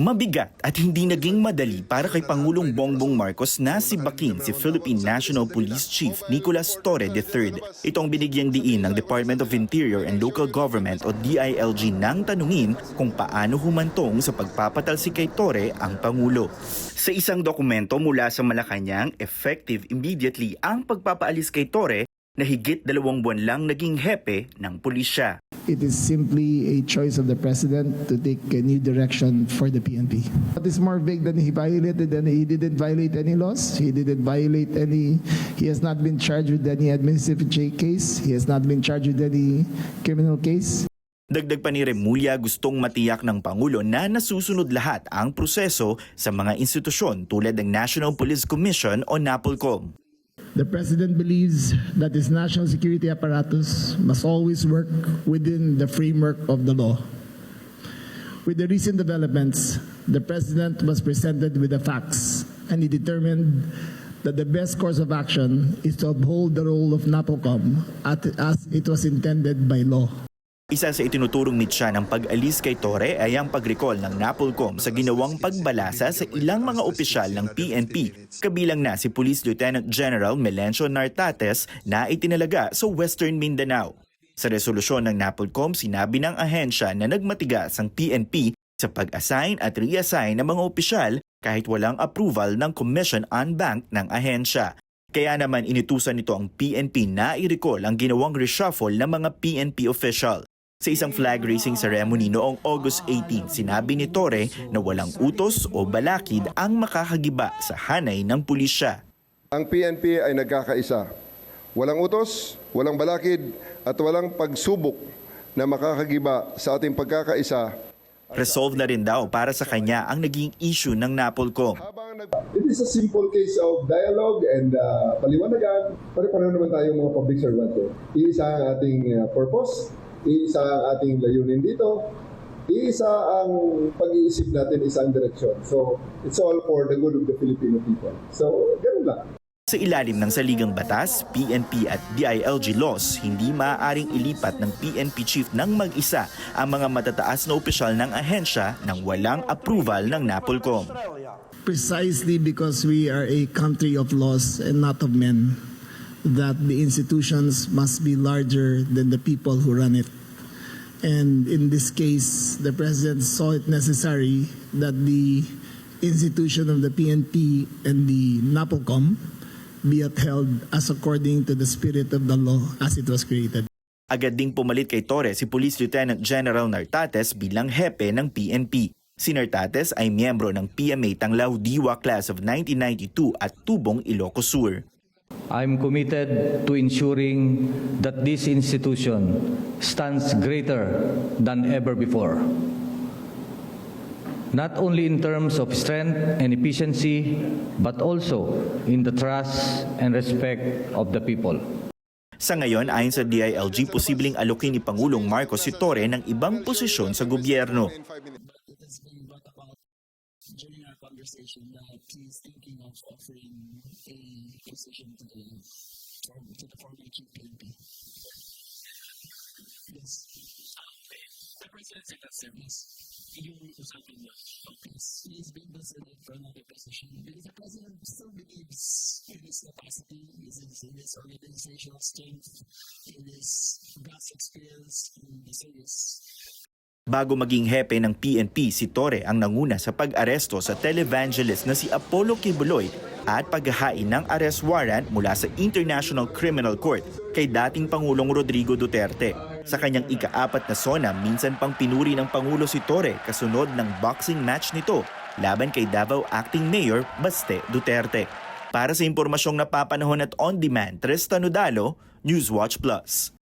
Mabigat at hindi naging madali para kay Pangulong Bongbong Marcos na si Baking si Philippine National Police Chief Nicolas Torre III. Itong binigyang diin ng Department of Interior and Local Government o DILG nang tanungin kung paano humantong sa pagpapatalsik kay Torre ang Pangulo. Sa isang dokumento mula sa Malacanang, effective immediately ang pagpapaalis kay Torre na higit dalawang buwan lang naging hepe ng pulisya. It is simply a choice of the president to take a new direction for the PNP. What is more vague than he violated and he didn't violate any laws. He didn't violate any, he has not been charged with any administrative case. He has not been charged with any criminal case. Dagdag pa ni Remulla gustong matiyak ng Pangulo na nasusunod lahat ang proseso sa mga institusyon tulad ng National Police Commission o NAPOLCOM. The president believes that his national security apparatus must always work within the framework of the law. With the recent developments, the president was presented with the facts and he determined that the best course of action is to uphold the role of NAPOCOM as it was intended by law. Isa sa itinuturong mitya ng pag-alis kay Torre ay ang pag-recall ng NAPOLCOM sa ginawang pagbalasa sa ilang mga opisyal ng PNP, kabilang na si Police Lieutenant General Melencio Nartates na itinalaga sa Western Mindanao. Sa resolusyon ng NAPOLCOM, sinabi ng ahensya na nagmatigas ang PNP sa pag-assign at reassign ng mga opisyal kahit walang approval ng Commission on Bank ng ahensya. Kaya naman inutusan nito ang PNP na i-recall ang ginawang reshuffle ng mga PNP official. Sa isang flag raising ceremony noong August 18, sinabi ni Torre na walang utos o balakid ang makakagiba sa hanay ng pulisya. Ang PNP ay nagkakaisa. Walang utos, walang balakid, at walang pagsubok na makakagiba sa ating pagkakaisa. Resolve na rin daw para sa kanya ang naging issue ng NAPOLCOM. It is a simple case of dialogue and uh, paliwanagan. Pare-pareho naman tayo mga public servant. Iisa ang ating uh, purpose, iisa ang ating layunin dito, iisa ang pag-iisip natin, isang direksyon. So, it's all for the good of the Filipino people. So, ganun lang. Sa ilalim ng saligang batas, PNP at DILG laws, hindi maaaring ilipat ng PNP chief ng mag-isa ang mga matataas na opisyal ng ahensya nang walang approval ng NAPOLCOM. Precisely because we are a country of laws and not of men, that the institutions must be larger than the people who run it. And in this case, the president saw it necessary that the institution of the PNP and the NAPOCOM be upheld as according to the spirit of the law as it was created. Agad ding pumalit kay Torre si Police Lieutenant General Nartates bilang hepe ng PNP. Si Nartates ay miyembro ng PMA Tanglaw Diwa Class of 1992 at Tubong Ilocos Sur. I'm committed to ensuring that this institution stands greater than ever before. Not only in terms of strength and efficiency, but also in the trust and respect of the people. Sa ngayon, ayon sa DILG, posibleng alokin ni Pangulong Marcos si Torre ng ibang posisyon sa gobyerno. During our conversation that he is thinking of offering a position to the to the former PNP. Yes. The president said that service. Yung usapan niya. Yes, he is being considered for another position. Because the president still believes in his capacity, in his organizational strength, in his vast experience in the service. Bago maging hepe ng PNP, si Torre ang nanguna sa pag-aresto sa televangelist na si Apollo Kibuloy at paghahain ng arrest warrant mula sa International Criminal Court kay dating Pangulong Rodrigo Duterte. Sa kanyang ika-apat na sona, minsan pang pinuri ng Pangulo si Torre kasunod ng boxing match nito laban kay Davao Acting Mayor Baste Duterte. Para sa impormasyong napapanahon at on-demand, Tristan Udalo, Newswatch Plus.